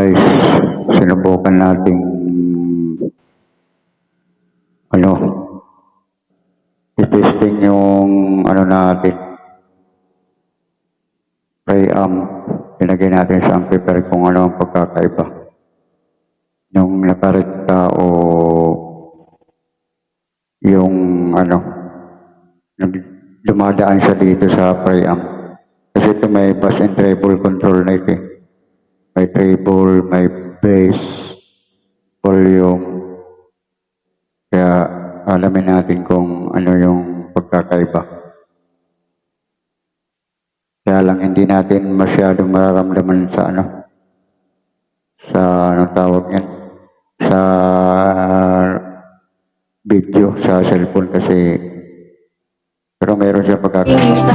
guys, sinubukan nating ano, itesting yung ano natin, preamp, ilagay natin sa amplifier kung ano ang pagkakaiba. Yung nakarekta o yung ano, dumadaan siya dito sa preamp. Kasi ito may bass and treble control na ito eh. May treble, may bass, volume. Kaya alamin natin kung ano yung pagkakaiba. Kaya lang hindi natin masyado mararamdaman sa ano, sa anong tawag yan, sa video, sa cellphone kasi pero meron siya pagkakaiba.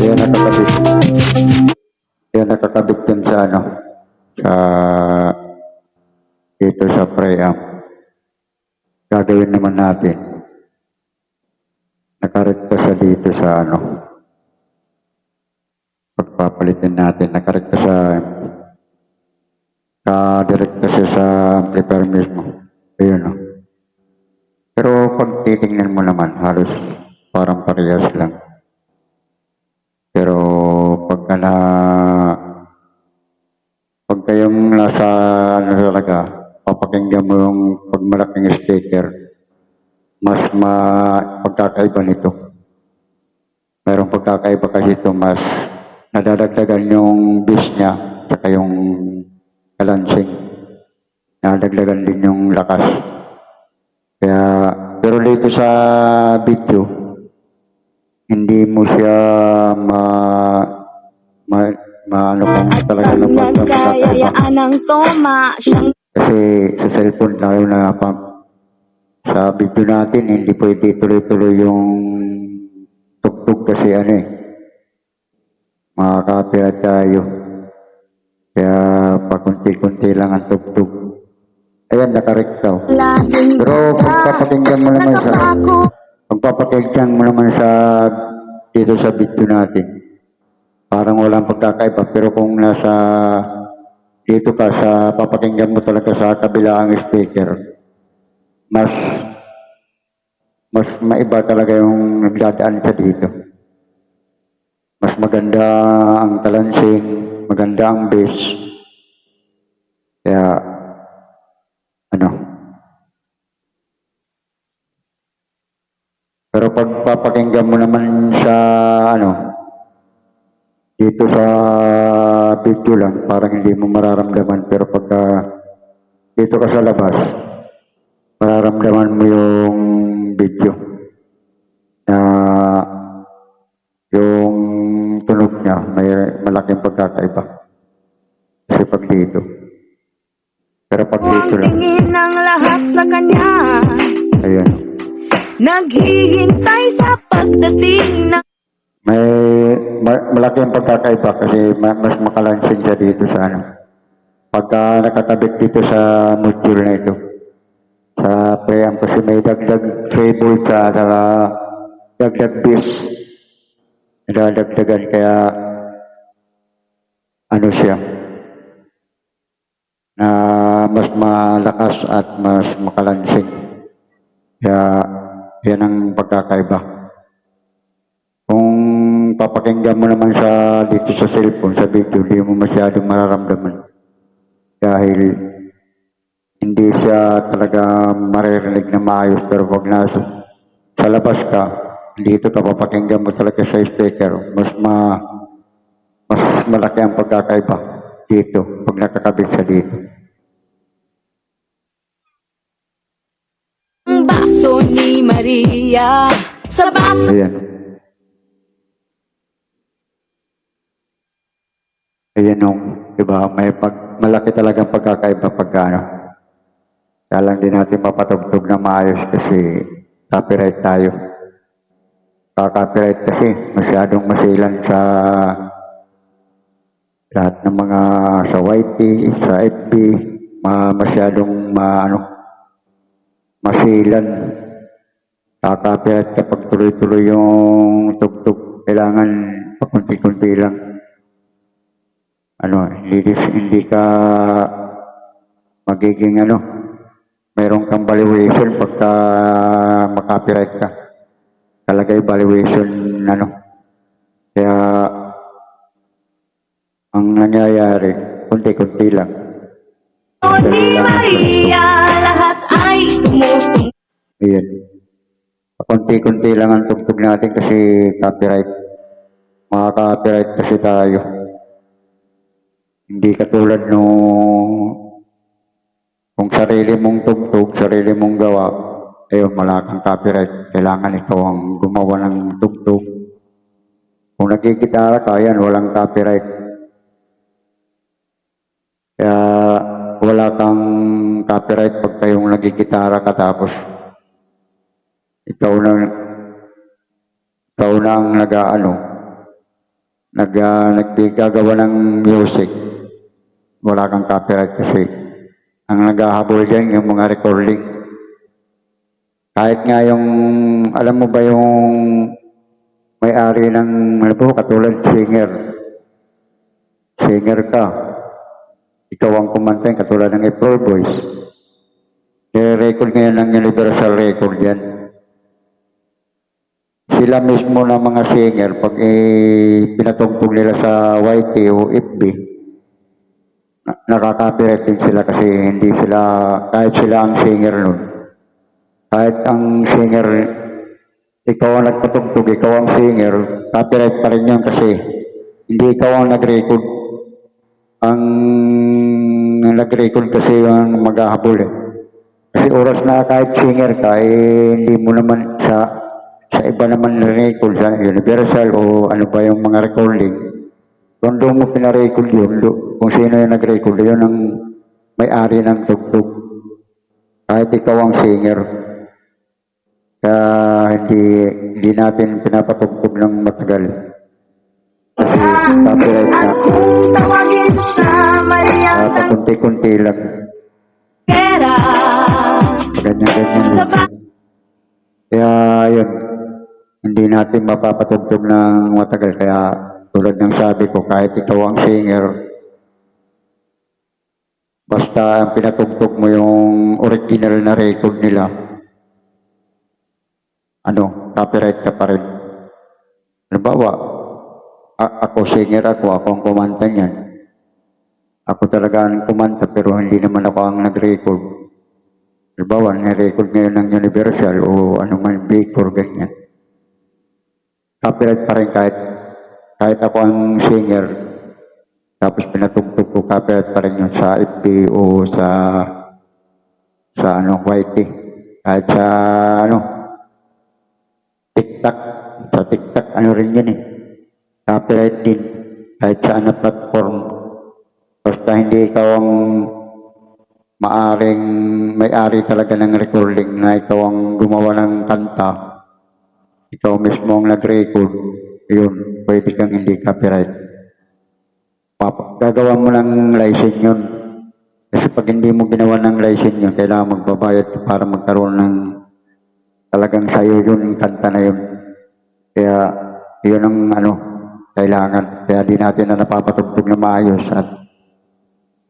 Kaya nakakabit. Kaya nakakabit dun sa ano, sa dito sa preamp. Gagawin naman natin. Nakarekta siya dito sa ano. Pagpapalitin natin. Nakarekta sa ka-direkta siya sa amplifier mismo. Ayun o. Pero pag titingnan mo naman, halos parang parehas lang. Pero pagka na nasa ano talaga, papakinggan mo yung pag malaking speaker, mas ma pagkakaiba nito. Merong pagkakaiba kasi ito, mas nadadagdagan yung bass niya, saka yung balancing. Nadagdagan din yung lakas. Kaya, pero dito sa video, hindi mo siya ma ma, ma ano kung talaga Pag napagkakaiba. nagkayayaan ng toma Siyang Kasi sa cellphone lalo na pa, sa video natin, hindi pwede tuloy-tuloy yung tugtog kasi ano eh. Makaka-copyright tayo. Kaya pakunti-kunti lang ang tugtog. Ayan, nakarektaw. Pero pagpapakinggan mo naman sa pagpapakinggan mo naman sa dito sa video natin, parang walang pagkakaiba. Pero kung nasa dito ka sa papakinggan mo talaga sa kabilang speaker, mas mas maiba talaga yung nagdadaan sa dito. Mas maganda ang balancing, maganda ang bass. Kaya, ano, Pero pag papakinggan mo naman sa ano, dito sa video lang, parang hindi mo mararamdaman. Pero pagka dito ka sa labas, mararamdaman mo yung video na yung tunog niya may malaking pagkakaiba. Kasi pag dito. Pero pag dito lang, tingin ng lahat sa kanya ayun. Naghihintay sa pagdating ng May ma- malaki ang pagkakaiba kasi ma- mas makalansing siya dito sa ano. Pagka nakakabit dito sa module na ito. Sa preamp kasi may dagdag treble sa saka dagdag bass. Nadadagdagan kaya ano siya na mas malakas at mas makalansing. Kaya yan ang pagkakaiba. Kung papakinggan mo naman sa dito sa cellphone, sa video, hindi mo masyadong mararamdaman. Dahil hindi siya talaga maririnig na maayos. Pero pag nasa sa labas ka, dito ka papakinggan mo talaga sa speaker, mas ma mas malaki ang pagkakaiba dito pag nakakabit sa dito. baso ni Maria Sa baso Ayan. Ayan o, di ba? May pag, malaki talagang pagkakaiba pag ano. Kaya lang din natin mapatugtog na maayos kasi copyright tayo. Kaka-copyright kasi masyadong masilan sa lahat ng mga sa YT, sa FB, ma, masyadong ma, ano, masilan. Kaka-copyright kapag tuloy-tuloy yung tugtog. Kailangan pakunti-kunti lang. Ano, hindi, hindi ka magiging ano, mayroon kang valuation pagka makapiright ka. Talagay valuation ano. Kaya ang nangyayari, kunti-kunti lang. ni Maria, lahat ay tumutong Ayan. Kunti-kunti lang ang tugtog natin kasi copyright. Mga copyright kasi tayo. Hindi katulad nung kung sarili mong tugtog, sarili mong gawa, ayun, wala kang copyright. Kailangan ikaw ang gumawa ng tugtog. Kung nagkikitara ka, yan, walang copyright. Kaya wala kang copyright pag kayong nagkikitara ka tapos ikaw na ikaw na ang nag-ano nag uh, naggagawa ng music wala kang copyright kasi ang naghahabol dyan yung mga recording. Kahit nga yung alam mo ba yung may-ari ng ano po katulad singer? Singer ka. Ikaw ang kumanta katulad ng April Boys. I-record ngayon ng Universal Record yan. Sila mismo na mga singer, pag eh, pinatugtog nila sa YT o FB, nakaka-copyright din sila kasi hindi sila, kahit sila ang singer nun, kahit ang singer, ikaw ang nagpatugtog, ikaw ang singer, copyright pa rin yun kasi hindi ikaw ang nag-record. Ang nag-record kasi yung maghahabol eh. Kasi oras na kahit singer ka, eh, hindi mo naman sa sa iba naman na record sa Universal o ano pa yung mga recording, kung doon mo pinarecord yun, kung sino yung nag-record, yun ang may-ari ng tugtog. Kahit ikaw ang singer. Kaya hindi, hindi natin pinapatugtog ng matagal. Kasi copyright na. Kaya pakunti-kunti lang. Ganyan-ganyan Kaya yun, hindi natin mapapatugtog ng matagal. Kaya tulad ng sabi ko, kahit ikaw ang singer, basta pinatugtog mo yung original na record nila, ano, copyright ka pa rin. Halimbawa, ako singer ako, ako ang kumanta niyan. Ako talaga ang kumanta pero hindi naman ako ang nag-record. Halimbawa, ni-record ngayon ng Universal o ano man, Baker, ganyan. Copyright pa rin kahit, kahit ako ang singer, tapos pinatugtog ko, copyright pa rin yun sa FB o sa, sa ano, YT. Kahit sa, ano, TikTok, sa TikTok, ano rin yan eh. Copyright din, kahit sa ano platform. Basta hindi ikaw ang maaring may-ari talaga ng recording na ikaw ang gumawa ng kanta, ikaw mismo ang nag-record, yun, pwede kang hindi copyright. Papa, gagawa mo ng license yun. Kasi pag hindi mo ginawa ng license yun, kailangan magbabayad para magkaroon ng talagang sayo yun, yung kanta na yun. Kaya, yun ang ano, kailangan. Kaya di natin na napapatugtog na maayos at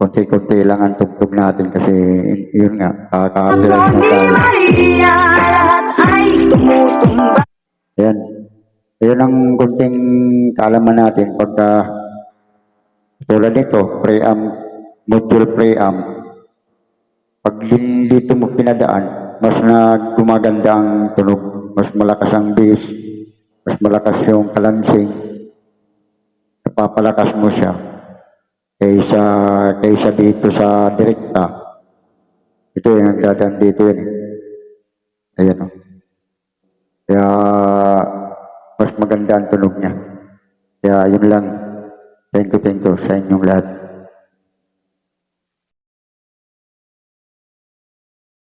konti-konti lang ang tugtog natin kasi yun nga, Kaso kakakapirate na tayo. Ayan. Ayan ang kunting kaalaman natin pagka tulad nito, preamp, module preamp. Pag dito mo pinadaan, mas na gumaganda ang tunog, mas malakas ang bass, mas malakas yung kalansing, napapalakas mo siya kaysa, kaysa dito sa direkta. Ito yung nagdadaan dito yun. Ayan o. Kaya mas maganda ang tunog niya. Kaya yun lang. Thank you, thank you sa inyong lahat.